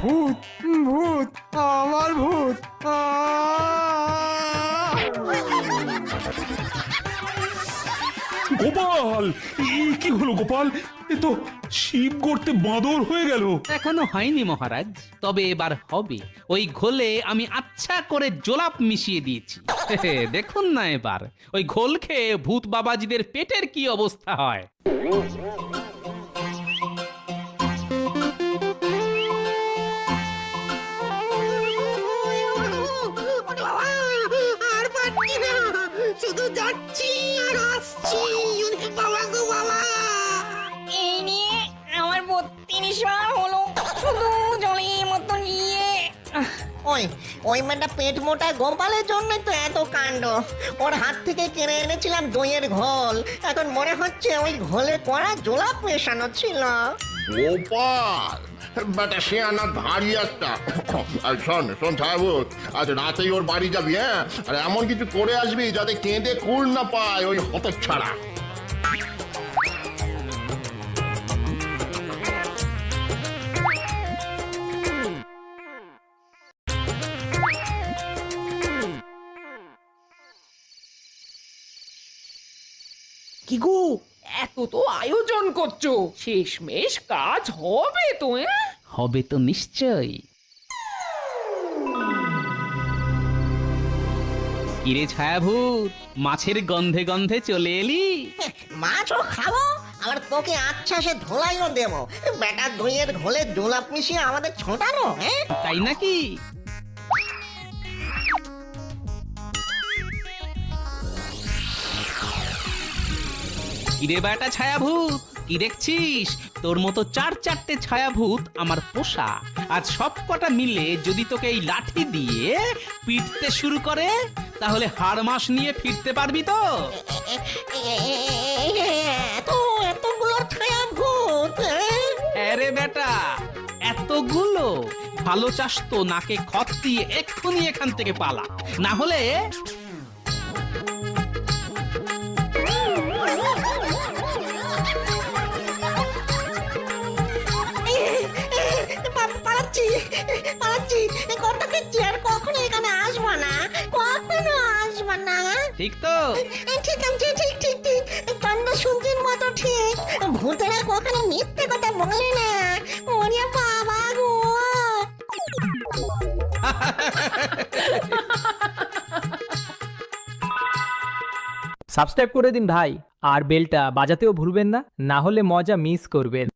ভূত ভূত আমার ভূত। গোপাল! এই কি হলো গোপাল? এ তো শিব গর্তে বাঁদর হয়ে গেল। এখনও হয়নি মহারাজ তবে এবার হবে। ওই ঘোলে আমি আচ্ছা করে জোলাপ মিশিয়ে দিয়েছি। দেখুন না এবার ওই ঘোল খেয়ে ভূত বাবাজিদের পেটের কি অবস্থা হয়? শুধু যাচ্ছি আর আসছি। বাবা গো বাবা। এই নিয়ে আমার বত্রিশ বার হলো। শুধু জলের মতো নিয়ে। ওই ওই মেয়েটা পেট মোটা গোপালের জন্য তো এত কাণ্ড। ওর হাত থেকে কিনে এনেছিলাম দইয়ের ঘোল। এখন মনে হচ্ছে ওই ঘোলে করা জোলাপ মেশানো ছিল। গোপাল বেটা সে আনা ধারি একটা। আর শোন শোন সাহেবুত আজ রাতেই ওর বাড়ি যাবি হ্যাঁ? আর এমন কিছু করে আসবি যাতে কেঁদে কুল না পায় ওই হত ছাড়া কি গো? এত তো আয়োজন করছ। শেষমেশ কাজ হবে তো হ্যাঁ হবে তো নিশ্চয়ই। কিরে ছায়াভূত মাছের গন্ধে গন্ধে চলে এলি? মাছও খাব আবার তোকে আচ্ছা সে ধোলাইও দেবো। বেটা দইয়ের ঘোলে জোলাপ মিশিয়ে আমাদের ছোটানো হ্যাঁ তাই নাকি? কিরে বেটা ছায়াভূত? কি দেখছিস? তোর মতো চার চারটে ছায়াভূত আমার পোষা। আজ সব কটা মিলে যদি তোকে এই লাঠি দিয়ে পিটতে শুরু করে তাহলে হাড় মাস নিয়ে ফিরতে পারবি তো? এত এতগুলো ছায়া ভূত? আরে বেটা এতগুলো? ভালো চাস তো নাকে খত দিয়ে এক্ষুনি এখান থেকে পালা। না হলে আসব না ঠিক তো। ঠিক আছে ঠিক ঠিক ঠিক কান্ড শুনছির মতো ঠিক। ভূতেরা কখনো মিথ্যে কথা বলে না। ওরে বাবা গো। সাবস্ক্রাইব করে দিন ভাই আর বেলটা বাজাতেও ভুলবেন না না হলে মজা মিস করবেন।